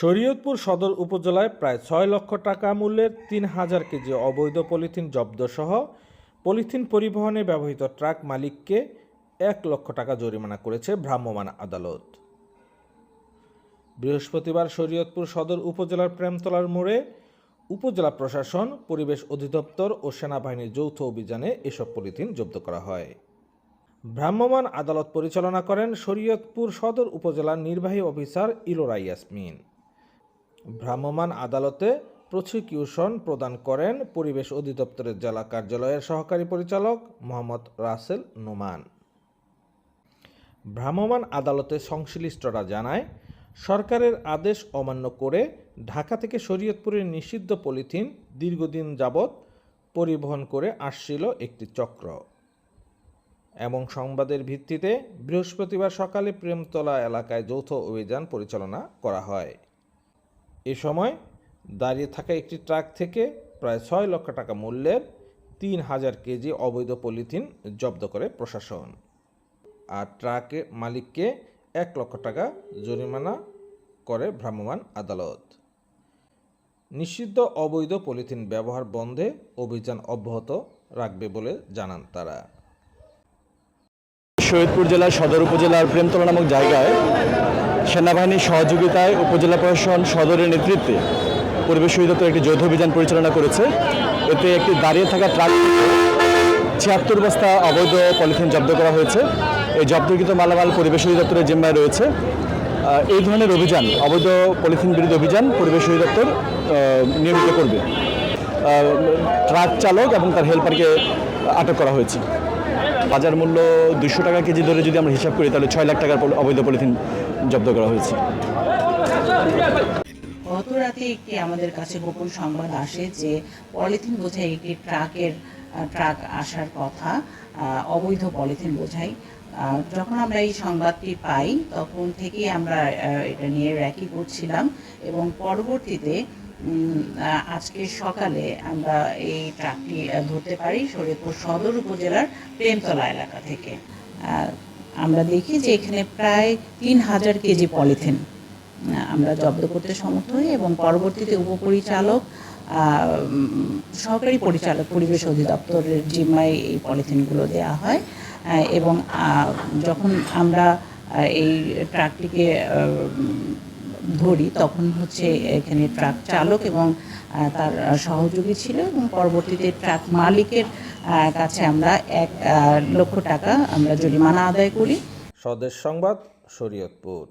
শরীয়তপুর সদর উপজেলায় প্রায় ছয় লক্ষ টাকা মূল্যের তিন হাজার কেজি অবৈধ পলিথিন জব্দসহ পলিথিন পরিবহনে ব্যবহৃত ট্রাক মালিককে এক লক্ষ টাকা জরিমানা করেছে ভ্রাম্যমাণ আদালত। বৃহস্পতিবার শরীয়তপুর সদর উপজেলার প্রেমতলার মোড়ে উপজেলা প্রশাসন, পরিবেশ অধিদপ্তর ও সেনাবাহিনীর যৌথ অভিযানে এসব পলিথিন জব্দ করা হয়। ভ্রাম্যমাণ আদালত পরিচালনা করেন শরীয়তপুর সদর উপজেলার নির্বাহী অফিসার ইলোরা ইয়াসমিন। ভ্রাম্যমাণ আদালতে প্রসিকিউশন প্রদান করেন পরিবেশ অধিদপ্তরের জেলা কার্যালয়ের সহকারী পরিচালক মোহাম্মদ রাসেল নোমান। ভ্রাম্যমাণ আদালতে সংশ্লিষ্টরা জানায়, সরকারের আদেশ অমান্য করে ঢাকা থেকে শরীয়তপুরের নিষিদ্ধ পলিথিন দীর্ঘদিন যাবৎ পরিবহন করে আসছিল একটি চক্র। এবং সংবাদের ভিত্তিতে বৃহস্পতিবার সকালে প্রেমতলা এলাকায় যৌথ অভিযান পরিচালনা করা হয়। এ সময় দাঁড়িয়ে থাকা একটি ট্রাক থেকে প্রায় ছয় লক্ষ টাকা মূল্যের তিন হাজার কেজি অবৈধ পলিথিন জব্দ করে প্রশাসন। আর ট্রাকের মালিককে এক লক্ষ টাকা জরিমানা করে ভ্রাম্যমাণ আদালত। নিষিদ্ধ অবৈধ পলিথিন ব্যবহার বন্ধে অভিযান অব্যাহত রাখবে বলে জানান তারা। শহীদপুর জেলার সদর উপজেলার প্রেমতলা নামক জায়গায় সেনাবাহিনীর সহযোগিতায় উপজেলা প্রশাসন সদরের নেতৃত্বে পরিবেশ অধিদপ্তর একটি যৌথ অভিযান পরিচালনা করেছে। এতে একটি দাঁড়িয়ে থাকা ট্রাক ছিয়াত্তর বস্তা অবৈধ পলিথিন জব্দ করা হয়েছে। এই জব্দকৃত মালামাল পরিবেশ অধিদপ্তরের জিম্মায় রয়েছে। এই ধরনের অভিযান, অবৈধ পলিথিন বিরোধী অভিযান পরিবেশ অধিদপ্তর নিয়মিত করবে। ট্রাক চালক এবং তার হেল্পারকে আটক করা হয়েছে। বাজার মূল্য দুশো টাকা কেজি ধরে যদি আমরা হিসাব করি, তাহলে ছয় লাখ টাকার অবৈধ পলিথিন জব্দ করা হয়েছে। গত রাতে একটি আমাদের কাছে গোপন সংবাদ আসে যে পলিথিন বোঝাই একটি ট্রাকের ট্রাক আসার কথা অবৈধ পলিথিন বোঝাই। যখন আমরা এই সংবাদটি পাই, তখন থেকেই আমরা এটা নিয়ে র্যাকি করছিলাম এবং পরবর্তীতে আজকে সকালে আমরা এই ট্রাকটি ধরতে পারি শরীয়তপুর সদর উপজেলার প্রেমতলা এলাকা থেকে। আমরা দেখি যে এখানে প্রায় তিন হাজার কেজি পলিথিন আমরা জব্দ করতে সমর্থ হই এবং পরবর্তীতে উপপরিচালক সহকারী পরিচালক, পরিবেশ অধিদপ্তরের জিম্মায় এই পলিথিনগুলো দেওয়া হয় এবং যখন আমরা এই ট্রাকটিকে ধরি তখন হচ্ছে এখানে ট্রাক চালক এবং তার সহযোগী ছিল এবং পরবর্তীতে ট্রাক মালিকের কাছে আমরা এক লক্ষ টাকা আমরা জরিমানা আদায় করি। স্বদেশ সংবাদ শরীয়তপুর।